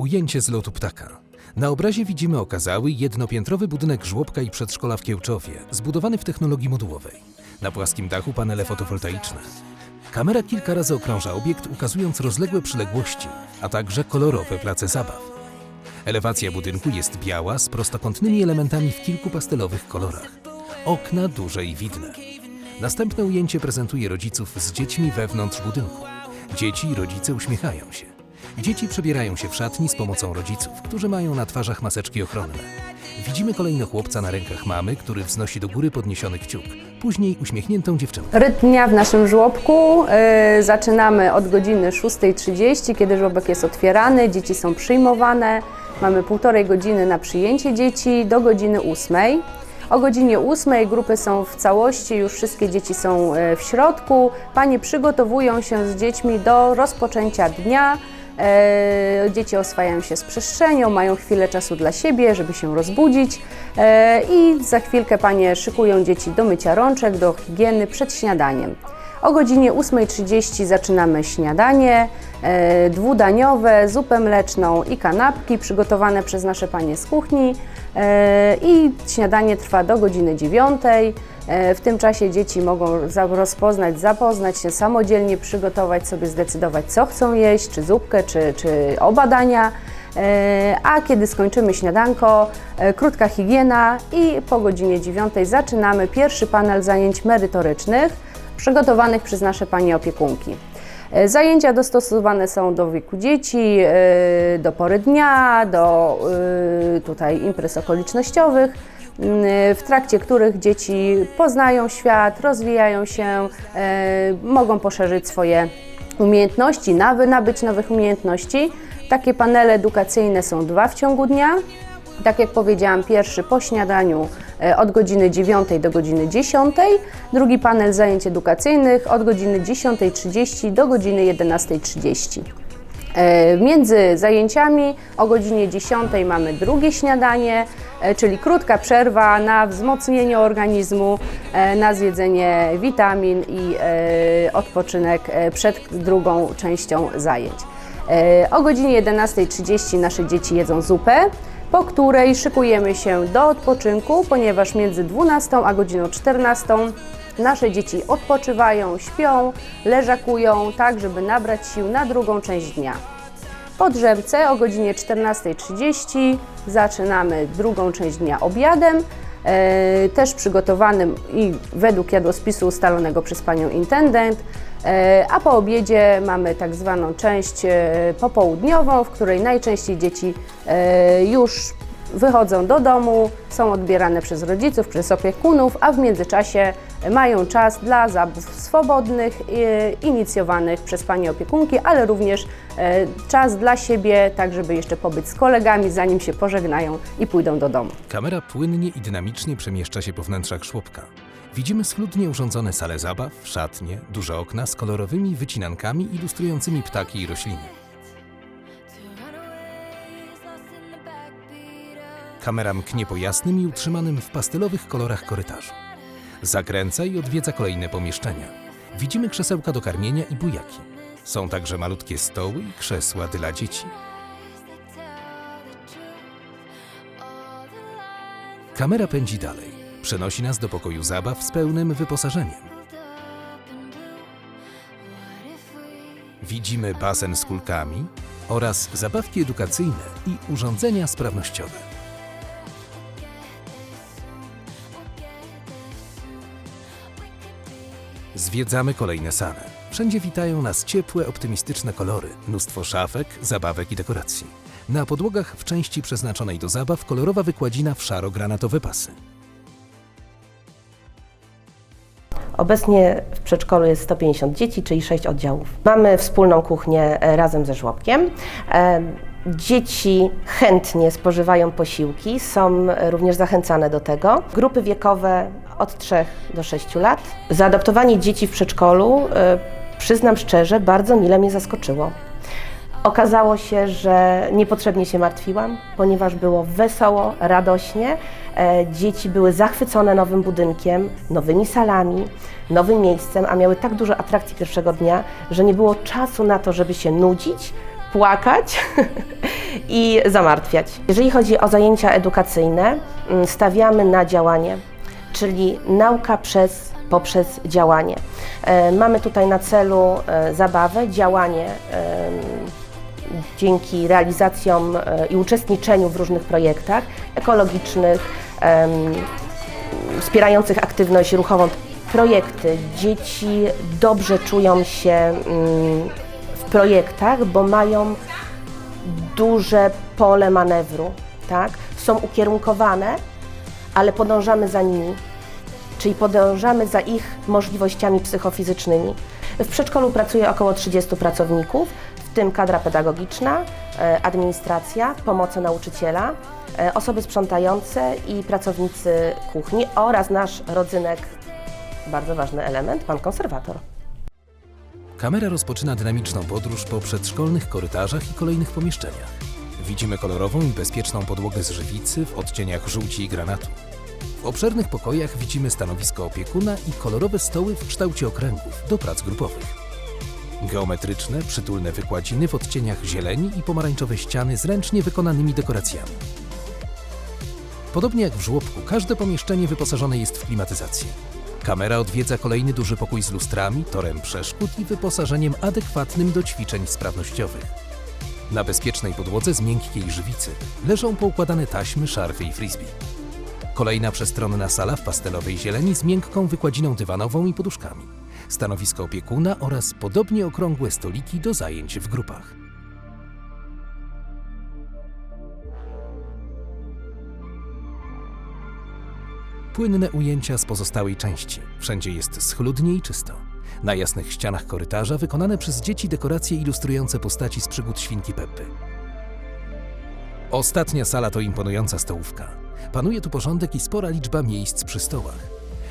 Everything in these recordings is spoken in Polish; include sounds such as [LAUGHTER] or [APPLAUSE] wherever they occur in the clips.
Ujęcie z lotu ptaka. Na obrazie widzimy okazały, jednopiętrowy budynek żłobka i przedszkola w Kiełczowie, zbudowany w technologii modułowej. Na płaskim dachu panele fotowoltaiczne. Kamera kilka razy okrąża obiekt, ukazując rozległe przyległości, a także kolorowe place zabaw. Elewacja budynku jest biała z prostokątnymi elementami w kilku pastelowych kolorach. Okna duże i widne. Następne ujęcie prezentuje rodziców z dziećmi wewnątrz budynku. Dzieci i rodzice uśmiechają się. Dzieci przebierają się w szatni z pomocą rodziców, którzy mają na twarzach maseczki ochronne. Widzimy kolejno chłopca na rękach mamy, który wznosi do góry podniesiony kciuk. Później uśmiechniętą dziewczynkę. Rytm dnia w naszym żłobku y, zaczynamy od godziny 6.30, kiedy żłobek jest otwierany, dzieci są przyjmowane. Mamy półtorej godziny na przyjęcie dzieci do godziny 8. O godzinie 8 grupy są w całości, już wszystkie dzieci są y, w środku. Panie przygotowują się z dziećmi do rozpoczęcia dnia. E, Dzieci oswajają się z przestrzenią, mają chwilę czasu dla siebie, żeby się rozbudzić e, i za chwilkę panie szykują dzieci do mycia rączek, do higieny przed śniadaniem. O godzinie 8.30 zaczynamy śniadanie e, dwudaniowe, zupę mleczną i kanapki przygotowane przez nasze panie z kuchni i śniadanie trwa do godziny 9. E, W tym czasie dzieci mogą rozpoznać, zapoznać się samodzielnie, przygotować sobie, zdecydować co chcą jeść, czy zupkę, czy, czy oba dania. E, A kiedy skończymy śniadanko, e, krótka higiena i po godzinie 9 zaczynamy pierwszy panel zajęć merytorycznych przygotowanych przez nasze panie opiekunki. Zajęcia dostosowane są do wieku dzieci, do pory dnia, do tutaj imprez okolicznościowych, w trakcie których dzieci poznają świat, rozwijają się, e, mogą poszerzyć swoje umiejętności, nabyć nowych umiejętności. Takie panele edukacyjne są dwa w ciągu dnia. Tak jak powiedziałam, pierwszy po śniadaniu e, od godziny 9 do godziny 10, drugi panel zajęć edukacyjnych od godziny 10.30 do godziny 11.30. E, Między zajęciami o godzinie 10 mamy drugie śniadanie, e, czyli krótka przerwa na wzmocnienie organizmu, e, na zjedzenie witamin i odpoczynek przed drugą częścią zajęć. O godzinie 11.30 nasze dzieci jedzą zupę, po której szykujemy się do odpoczynku, ponieważ między 12 a godziną 14 nasze dzieci odpoczywają, śpią, leżakują, tak żeby nabrać sił na drugą część dnia. Po drzemce o godzinie 14.30 zaczynamy drugą część dnia obiadem, e, też przygotowanym i według jadłospisu ustalonego przez panią intendent. E, a po obiedzie mamy tak zwaną część e, popołudniową, w której najczęściej dzieci e, już wychodzą do domu, są odbierane przez rodziców, przez opiekunów, a w międzyczasie mają czas dla zabaw swobodnych, e, inicjowanych przez Pani opiekunki, ale również e, czas dla siebie, tak żeby jeszcze pobyć z kolegami, zanim się pożegnają i pójdą do domu. Kamera płynnie i dynamicznie przemieszcza się po wnętrzach żłobka. Widzimy schludnie urządzone sale zabaw, szatnie, duże okna z kolorowymi wycinankami ilustrującymi ptaki i rośliny. Kamera mknie po jasnym i utrzymanym w pastelowych kolorach korytarzu. Zakręca i odwiedza kolejne pomieszczenia. Widzimy krzesełka do karmienia i bujaki. Są także malutkie stoły i krzesła dla dzieci. Kamera pędzi dalej. Przenosi nas do pokoju zabaw z pełnym wyposażeniem. Widzimy basen z kulkami oraz zabawki edukacyjne i urządzenia sprawnościowe. Zwiedzamy kolejne sale. Wszędzie witają nas ciepłe, optymistyczne kolory, mnóstwo szafek, zabawek i dekoracji. Na podłogach w części przeznaczonej do zabaw kolorowa wykładzina w szaro-granatowe pasy. Obecnie w przedszkolu jest 150 dzieci, czyli 6 oddziałów. Mamy wspólną kuchnię e, razem ze żłobkiem. E, Dzieci chętnie spożywają posiłki, są e, również zachęcane do tego. Grupy wiekowe od 3 do 6 lat. Zaadoptowanie dzieci w przedszkolu, e, przyznam szczerze, bardzo mile mnie zaskoczyło. Okazało się, że niepotrzebnie się martwiłam, ponieważ było wesoło, radośnie. E, Dzieci były zachwycone nowym budynkiem, nowymi salami, nowym miejscem, a miały tak dużo atrakcji pierwszego dnia, że nie było czasu na to, żeby się nudzić, płakać [LAUGHS] i zamartwiać. Jeżeli chodzi o zajęcia edukacyjne, mm, stawiamy na działanie, czyli nauka przez, poprzez działanie. E, Mamy tutaj na celu e, zabawę, działanie em, dzięki realizacjom e, i uczestniczeniu w różnych projektach ekologicznych, wspierających aktywność ruchową. Projekty. Dzieci dobrze czują się mm, w projektach, bo mają duże pole manewru, tak? Są ukierunkowane, ale podążamy za nimi, czyli podążamy za ich możliwościami psychofizycznymi. W przedszkolu pracuje około 30 pracowników, w tym kadra pedagogiczna, e, administracja, pomoce nauczyciela, e, osoby sprzątające i pracownicy kuchni oraz nasz rodzynek, bardzo ważny element, pan konserwator. Kamera rozpoczyna dynamiczną podróż po przedszkolnych korytarzach i kolejnych pomieszczeniach. Widzimy kolorową i bezpieczną podłogę z żywicy w odcieniach żółci i granatu. W obszernych pokojach widzimy stanowisko opiekuna i kolorowe stoły w kształcie okręgów do prac grupowych. Geometryczne, przytulne wykładziny w odcieniach zieleni i pomarańczowe ściany z ręcznie wykonanymi dekoracjami. Podobnie jak w żłobku, każde pomieszczenie wyposażone jest w klimatyzację. Kamera odwiedza kolejny duży pokój z lustrami, torem przeszkód i wyposażeniem adekwatnym do ćwiczeń sprawnościowych. Na bezpiecznej podłodze z miękkiej żywicy leżą poukładane taśmy, szarfy i frisbee. Kolejna przestronna sala w pastelowej zieleni z miękką wykładziną dywanową i poduszkami. Stanowisko opiekuna oraz podobnie okrągłe stoliki do zajęć w grupach. Płynne ujęcia z pozostałej części. Wszędzie jest schludnie i czysto. Na jasnych ścianach korytarza wykonane przez dzieci dekoracje ilustrujące postaci z przygód świnki Peppy. Ostatnia sala to imponująca stołówka. Panuje tu porządek i spora liczba miejsc przy stołach.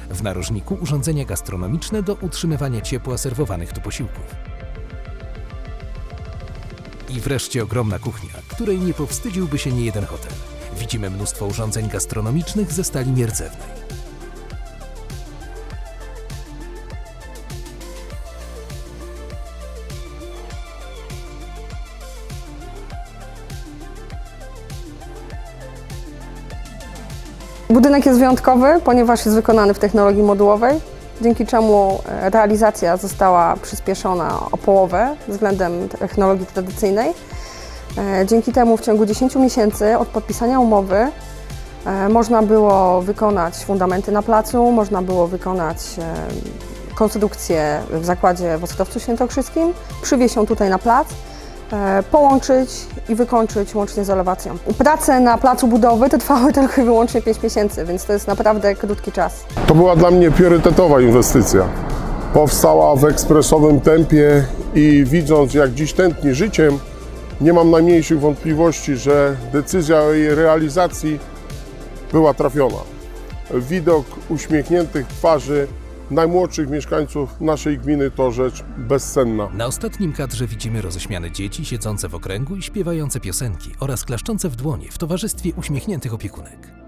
W narożniku urządzenia gastronomiczne do utrzymywania ciepła serwowanych tu posiłków. I wreszcie ogromna kuchnia, której nie powstydziłby się niejeden hotel. Widzimy mnóstwo urządzeń gastronomicznych ze stali nierdzewnej. Budynek jest wyjątkowy, ponieważ jest wykonany w technologii modułowej, dzięki czemu e, realizacja została przyspieszona o połowę względem technologii tradycyjnej. E, Dzięki temu w ciągu 10 miesięcy od podpisania umowy e, można było wykonać fundamenty na placu, można było wykonać konstrukcję w zakładzie w Ostrowcu Świętokrzyskim, przywieźć ją tutaj na plac, połączyć i wykończyć łącznie z elewacją. Prace na placu budowy te trwały [LAUGHS] tylko i wyłącznie 5 miesięcy, więc to jest naprawdę krótki czas. To była dla mnie priorytetowa inwestycja. Powstała w ekspresowym tempie i widząc, jak dziś tętni życiem, nie mam najmniejszych wątpliwości, że decyzja o jej realizacji była trafiona. Widok uśmiechniętych twarzy najmłodszych mieszkańców naszej gminy to rzecz bezcenna. Na ostatnim kadrze widzimy roześmiane dzieci siedzące w okręgu i śpiewające piosenki oraz klaszczące w dłonie w towarzystwie uśmiechniętych opiekunek.